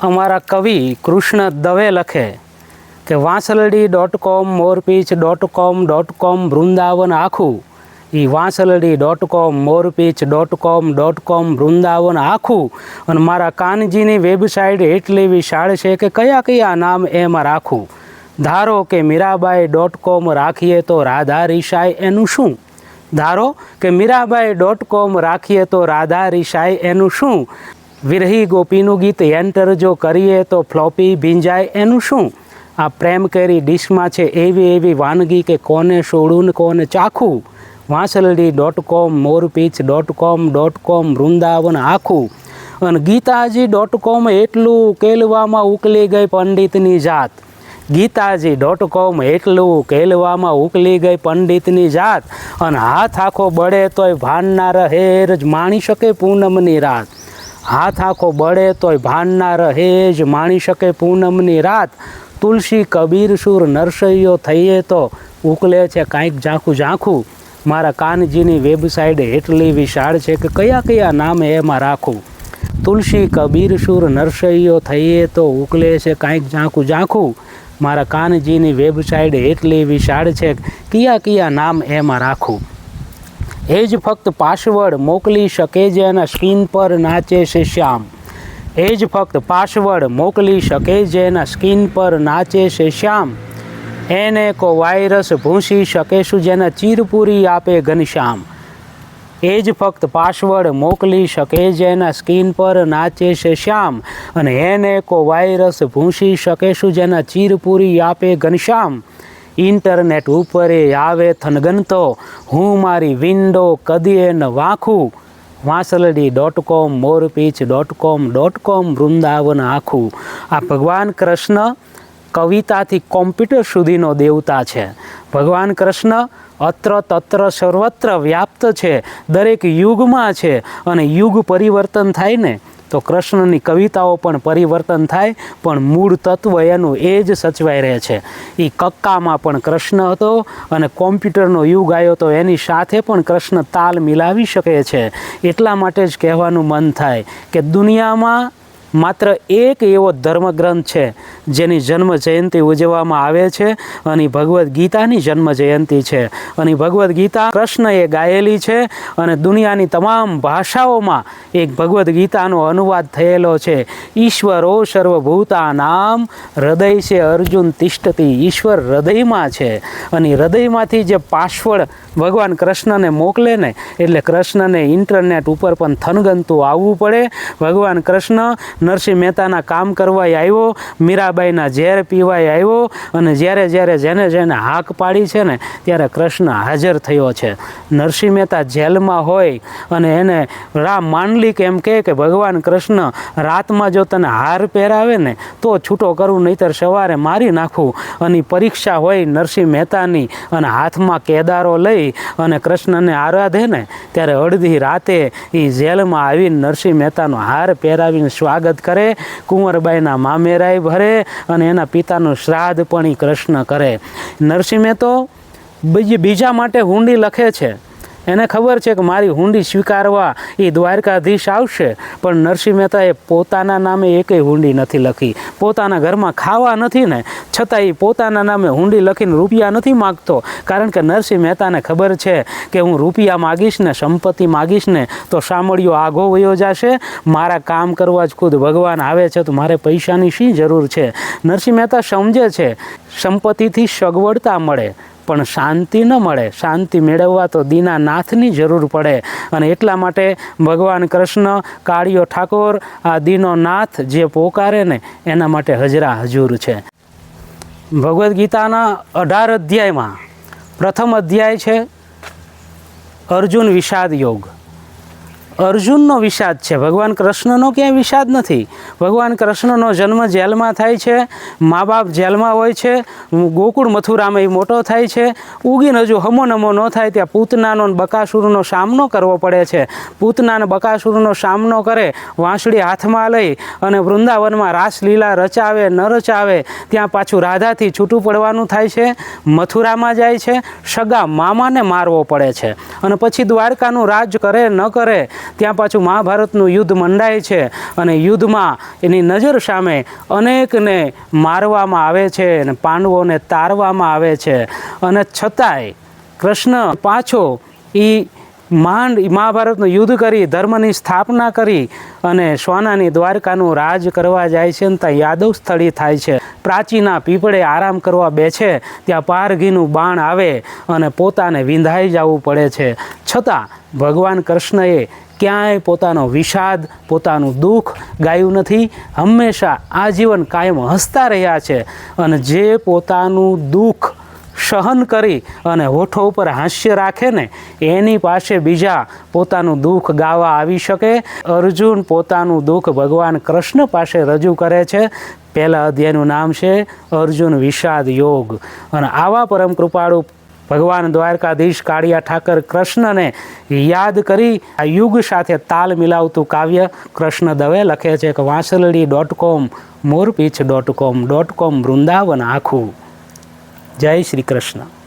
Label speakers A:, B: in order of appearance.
A: અમારા કવિ કૃષ્ણ દવે લખે કે વાંસલડી dot com, મોરપીચ dot com dot com, Vrindavan આખું. એ વાંસલડી dot com, મોરપીચ dot com dot com, Vrindavan આખું. અને મારા કાનજીની વેબસાઇટ એટલી વિશાળ છે કે કયા કયા નામ એમાં રાખું? ધારો કે મીરાબાઈ ડોટ કોમ રાખીએ તો રાધા રિશાય એનું શું? ધારો કે મીરાબાઈ ડોટ કોમ રાખીએ તો રાધા રિશાય એનું શું? વિરહી ગોપીનું ગીત એન્ટર જો કરીએ તો ફ્લોપી ભીંજાય એનું શું? આ પ્રેમ કેરી ડીશમાં છે એવી એવી વાનગી કે કોને છોડું ને કોને ચાખું? વાંસલડી dot com મોરપીચ dot com dot com Vrindavan આખું. અને ગીતાજી ડોટ કોમ એટલું કેલવામાં ઉકલી ગઈ પંડિતની જાત. ગીતાજી ડોટ કોમ એટલું કેલવામાં ઉકલી ગઈ પંડિતની જાત. અને હાથ આખો બળે તોય ભાનના રહેર જ માણી શકે પૂનમની રાત. હાથ આખો બળે તોય ભાનના રહે જ માણી શકે પૂનમની રાત. તુલસી કબીર સુર નરસૈયો થઈએ તો ઉકલે છે કાંઈક ઝાંખું ઝાંખું. મારા કાનજીની વેબસાઇટ એટલી વિશાળ છે કે કયા કયા નામ એમાં રાખું? તુલસી કબીર સુર નરસૈયો થઈએ તો ઉકલે છે કાંઈક ઝાંખું ઝાંખું. મારા કાનજીની વેબસાઇટ એટલી વિશાળ છે કયા કયા નામ એમાં રાખું? એ જ ફક્ત પાસવર્ડ મોકલી શકે છે એના સ્ક્રીન પર નાચે છે શ્યામ. એ જ ફક્ત પાસવર્ડ મોકલી શકે છે એના સ્ક્રીન પર નાચે છે શ્યામ. એને કો વાયરસ ભૂંસી શકે શું જેના ચીરપુરી આપે ઘનશ્યામ. એ જ ફક્ત પાસવર્ડ મોકલી શકે જેના સ્ક્રીન પર નાચે છે શ્યામ. અને એને કો વાયરસ ભૂંસી શકે શું જેના ચીરપુરી આપે ઘનશ્યામ. ઇન્ટરનેટ ઉપર આવે થનગનતો, હું મારી વિન્ડો કદીએ ન વાંખું. વાંસલડી dot com, મોરપીચ dot com dot com Vrindavan આખું. આ ભગવાન કૃષ્ણ કવિતાથી કોમ્પ્યુટર સુધીનો દેવતા છે. ભગવાન કૃષ્ણ અત્ર તત્ર સર્વત્ર વ્યાપ્ત છે. દરેક યુગમાં છે અને યુગ પરિવર્તન થાય ને તો કૃષ્ણની કવિતાઓ પણ પરિવર્તન થાય, પણ મૂળ તત્વ એનું એ જ સચવાઈ રહે છે. એ કક્કામાં પણ કૃષ્ણ હતો અને કોમ્પ્યુટરનો યુગ આવ્યો તો એની સાથે પણ કૃષ્ણ તાલ મિલાવી શકે છે. એટલા માટે જ કહેવાનું મન થાય કે દુનિયામાં માત્ર એક એવો ધર્મગ્રંથ છે, જેની જન્મ જયંતિ ઉજવવામાં આવે છે અને ભગવદ્ ગીતાની જન્મ જયંતિ છે. અને ભગવદ્ ગીતા કૃષ્ણએ ગાયેલી છે અને દુનિયાની તમામ ભાષાઓમાં એક ભગવદ્ ગીતાનો અનુવાદ થયેલો છે. ઈશ્વરો સર્વભૂતા નામ હૃદય છે અર્જુન તિષ્ઠતી, ઈશ્વર હૃદયમાં છે. અને હૃદયમાંથી જે પાસવર્ડ ભગવાન કૃષ્ણને મોકલે ને, એટલે કૃષ્ણને ઇન્ટરનેટ ઉપર પણ થનગનતું આવવું પડે. ભગવાન કૃષ્ણ નરસિંહ મહેતાના કામ કરવાય આવ્યો, મીરાબાઈના ઝેર પીવાય આવ્યો અને જ્યારે જ્યારે જેને જેને હાક પાડી છે ને, ત્યારે કૃષ્ણ હાજર થયો છે. નરસિંહ મહેતા જેલમાં હોય અને એને રામ માંડલિક એમ કહે કે, ભગવાન કૃષ્ણ, રાતમાં જો તને હાર પહેરાવે ને, તો છૂટો કરું, નહીતર સવારે મારી નાખું. અને પરીક્ષા હોય નરસિંહ મહેતાની અને હાથમાં કેદારો લઈ અને કૃષ્ણને આરાધે ને, ત્યારે અડધી રાતે એ જેલમાં આવીને નરસિંહ મહેતાનો હાર પહેરાવીને સ્વાગત કરે, કુંવરબાઈના મામેરાય ભરે અને એના પિતાનું શ્રાદ્ધ પણ એ કૃષ્ણ કરે. નરસિંહ મહેતો બીજા માટે હુંડી લખે છે. એને ખબર છે કે મારી હુંડી સ્વીકારવા એ દ્વારકાધીશ આવશે, પણ નરસિંહ મહેતાએ પોતાના નામે એકેય હુંડી નથી લખી. પોતાના ઘરમાં ખાવા નથી ને, છતાં એ પોતાના નામે હુંડી લખીને રૂપિયા નથી માગતો. કારણ કે નરસિંહ મહેતાને ખબર છે કે હું રૂપિયા માગીશ ને, સંપત્તિ માગીશ ને, તો સામળિયો આઘો વયો જશે. મારા કામ કરવા જ ખુદ ભગવાન આવે છે, તો મારે પૈસાની શી જરૂર છે? નરસિંહ મહેતા સમજે છે, સંપત્તિથી સગવડતા મળે. પણ શાંતિ ન મળે. શાંતિ મેળવવા તો દીનાનાથની જરૂર પડે. અને એટલા માટે ભગવાન કૃષ્ણ કાળિયો ઠાકોર, આ દીનો નાથ જે પોકારે ને, એના માટે હજરા હજુર છે. ભગવદ્ ગીતાના અઢાર અધ્યાયમાં પ્રથમ અધ્યાય છે, અર્જુન વિષાદ યોગ. અર્જુનનો વિષાદ છે. ભગવાન કૃષ્ણનો ક્યાંય વિષાદ નથી. ભગવાન કૃષ્ણનો જન્મ જેલમાં થાય છે. મા બાપ જેલમાં હોય છે. ગોકુળ મથુરામાં એ મોટો થાય છે. ઉગીને હજુ હમો નમો ન થાય ત્યાં પૂતનાનો બકાસુરનો સામનો કરવો પડે છે. પૂતનાને બકાસુરનો સામનો કરે, વાંસળી હાથમાં લઈ અને વૃંદાવનમાં રાસલીલા રચાવે, ન રચાવે, ત્યાં પાછું રાધાથી છૂટું પડવાનું થાય છે. મથુરામાં જાય છે. સગા મામાને મારવો પડે છે. અને પછી દ્વારકાનું રાજ કરે, ન કરે ત્યાં પાછું મહાભારતનું યુદ્ધ મંડાય છે અને યુદ્ધમાં એની નજર સામે અનેકને મારવામાં આવે છે અને પાંડવોને તારવામાં આવે છે. અને છતાંય કૃષ્ણ પાછો એ માંડ મહાભારતનું યુદ્ધ કરી, ધર્મની સ્થાપના કરી અને સોનાની દ્વારકાનું રાજ કરવા જાય છે અને ત્યાં યાદવ સ્થળી થાય છે. પ્રાચીના પીપળે આરામ કરવા બેસે, ત્યાં પારઘીનું બાણ આવે અને પોતાને વિંધાઈ જવું પડે છે. છતાં ભગવાન કૃષ્ણએ ક્યાંય પોતાનો વિષાદ, પોતાનું દુઃખ ગાયું નથી. હંમેશા આજીવન કાયમ હસતા રહ્યા છે અને જે પોતાનું દુઃખ સહન કરી અને હોઠો ઉપર હાસ્ય રાખે ને, એની પાસે બીજા પોતાનું દુઃખ ગાવા આવી શકે. અર્જુન પોતાનું દુઃખ ભગવાન કૃષ્ણ પાસે રજૂ કરે છે. પહેલા અધ્યાયનું નામ છે અર્જુન વિષાદ યોગ. અને આવા પરમ કૃપાળુ ભગવાન દ્વારકાધીશ કાળિયા ઠાકર કૃષ્ણને યાદ કરી આ યુગ સાથે તાલ મિલાવતું કાવ્ય કૃષ્ણ દવે લખે છે કે વાંસલડી dot com મોરપીછ dot com dot com Vrindavan આખું. જય શ્રી કૃષ્ણ